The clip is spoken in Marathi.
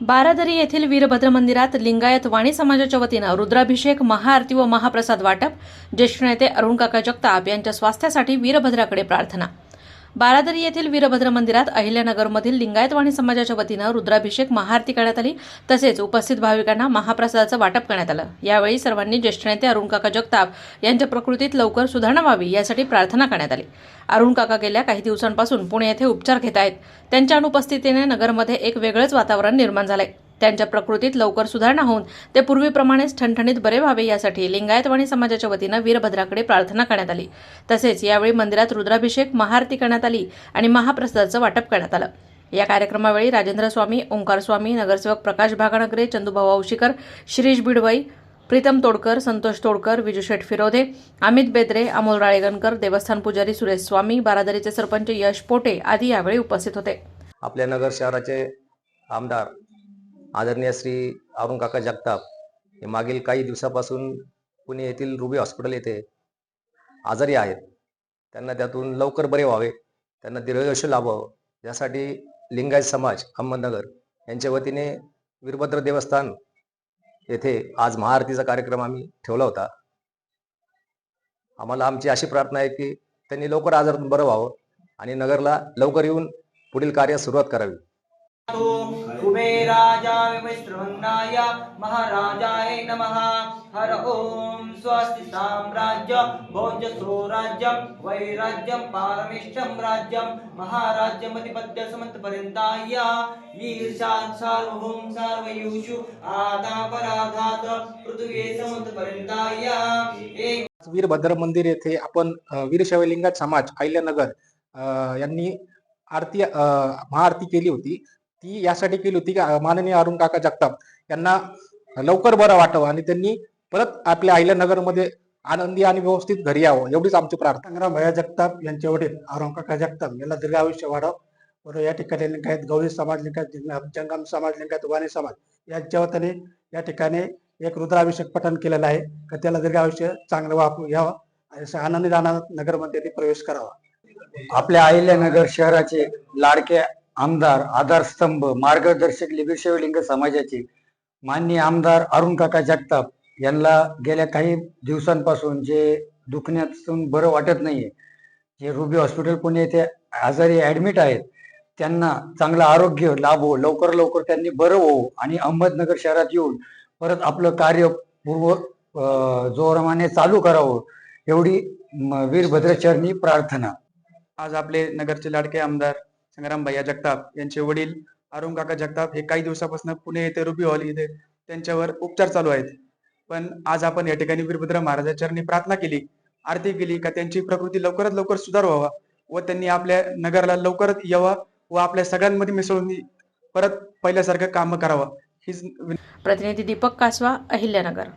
बारादरी येथील वीरभद्र मंदिरात लिंगायत वाणी समाजाच्या वतीनं रुद्राभिषेक महाआरती व महाप्रसाद वाटप ज्येष्ठ नेते अरुण काका जगताप यांच्या स्वास्थ्यासाठी वीरभद्राकडे प्रार्थना. बारादरी येथील वीरभद्र मंदिरात अहिल्यानगरमधील लिंगायत वाणी समाजाच्या वतीनं रुद्राभिषेक महाआरती करण्यात आली. तसेच उपस्थित भाविकांना महाप्रसादाचं वाटप करण्यात आलं. यावेळी सर्वांनी ज्येष्ठ नेते अरुणकाका जगताप यांच्या प्रकृतीत लवकर सुधारणा व्हावी यासाठी प्रार्थना करण्यात आली. अरुण काका गेल्या काही दिवसांपासून पुणे येथे उपचार घेत आहेत. त्यांच्या अनुपस्थितीने नगरमध्ये एक वेगळंच वातावरण निर्माण झालंय. त्यांच्या प्रकृतीत लवकर सुधारणा होऊन ते पूर्वीप्रमाणेच ठणठणीत बरे व्हावे यासाठी लिंगायतवाणी समाजाच्या वतीनं वीरभद्राकडे प्रार्थना करण्यात आली. तसेच यावेळी मंदिरात रुद्राभिषेक महाआरती करण्यात आली आणि महाप्रसादाचं वाटप करण्यात आलं. या कार्यक्रमावेळी राजेंद्र स्वामी ओंकार स्वामी नगरसेवक प्रकाश भागानगरे चंदूभाऊ औशीकर शिरीष बिडवई प्रीतम तोडकर संतोष तोडकर विजू शेठ फिरोधे अमित बेद्रे अमोल राळेगणकर देवस्थान पुजारी सुरेश स्वामी बारादरीचे सरपंच यश पोटे आदी यावेळी उपस्थित होते. आपल्या नगर शहराचे आमदार आदरणीय श्री अरुण काका जगताप हे मागील काही दिवसापासून पुणे येथील रुबी हॉस्पिटल येथे आजारी आहेत. त्यांना त्यातून लवकर बरे व्हावे त्यांना दीर्घायुष्य लाभावं यासाठी लिंगायत समाज अहमदनगर यांच्या वतीने वीरभद्र देवस्थान येथे आज महाआरतीचा कार्यक्रम आम्ही ठेवला होता. आम्हाला आमची अशी प्रार्थना आहे की त्यांनी लवकर आजारातून बरं व्हावं आणि नगरला लवकर येऊन पुढील कार्यास सुरुवात करावी. कुबेराजा विवस्त्रवन्नाय महाराजाय नमः। हर ओम स्वस्ति साम्राज्य भोज स्वराज्यं वैराज्यं पारमेष्ठं राज्यं महाराज्यमधिपत्य समन्तपर्यन्ताय ईर्षात् सार्वभौम सार्वयुषु आदापराधात पृथ्वी समन्तपर्यन्ताय एक वीरभद्र मंदिर येथे आपण अ, समाज अहिल्यानगर यांनी आरती महाआरती केली होती. ती यासाठी केली होती की? माननीय अरुण काका जगताप यांना लवकर बरं वाटावं आणि त्यांनी परत आपल्या अहिल्यानगरमध्ये आनंदी आणि व्यवस्थित घरी यावं एवढीच आमची प्रार्थना. संग्राम भैया जगताप यांचे वडील औरंग काका जगताप याला दीर्घ आयुष्य वाढव. बरोबर या ठिकाणी लिंगायत गवळी समाज लिंगायत लिंगायत जंगम समाज लिंगायत वाणी समाज यांच्या वतीने या ठिकाणी एक रुद्राभिषेक पठण केलेलं आहे. का त्याला दीर्घ आयुष्य चांगलं वापरू घ्यावं आणि आनंदी आनंद नगरमध्ये प्रवेश करावा. आपल्या अहिल्यानगर शहराचे लाडके आमदार आधारस्तंभ मार्गदर्शक लिंग समाजाचे माननीय आमदार अरुण काका जगताप यांना गेल्या काही दिवसांपासून जे दुखण्यातून बरं वाटत नाहीये जे रुबी हॉस्पिटल पुणे येथे आजारी ऍडमिट आहेत त्यांना चांगलं आरोग्य लाभो लवकर लवकर त्यांनी बरं होवो आणि अहमदनगर शहरात येऊन परत आपलं कार्य पूर्व जोरमाने चालू करावं एवढी म, वीरभद्रचरणी प्रार्थना. आज आपले नगरचे लाडके आमदार संग्राम भैया जगताप यांचे वडील अरुण काका जगताप हे काही दिवसापासून पुणे येथे रुबी हॉल इथे त्यांच्यावर उपचार चालू आहेत. पण आज आपण या ठिकाणी वीरभद्र महाराजांच्या चरणी प्रार्थना केली. आरती केली का त्यांची प्रकृती लवकरात लवकर सुधार व्हावा व त्यांनी आपल्या नगराला लवकरच यावा व आपल्या सगळ्यांमध्ये मिसळून परत पहिल्यासारखं काम करावं. हीच प्रतिनिधी दीपक कासवा अहिल्यानगर.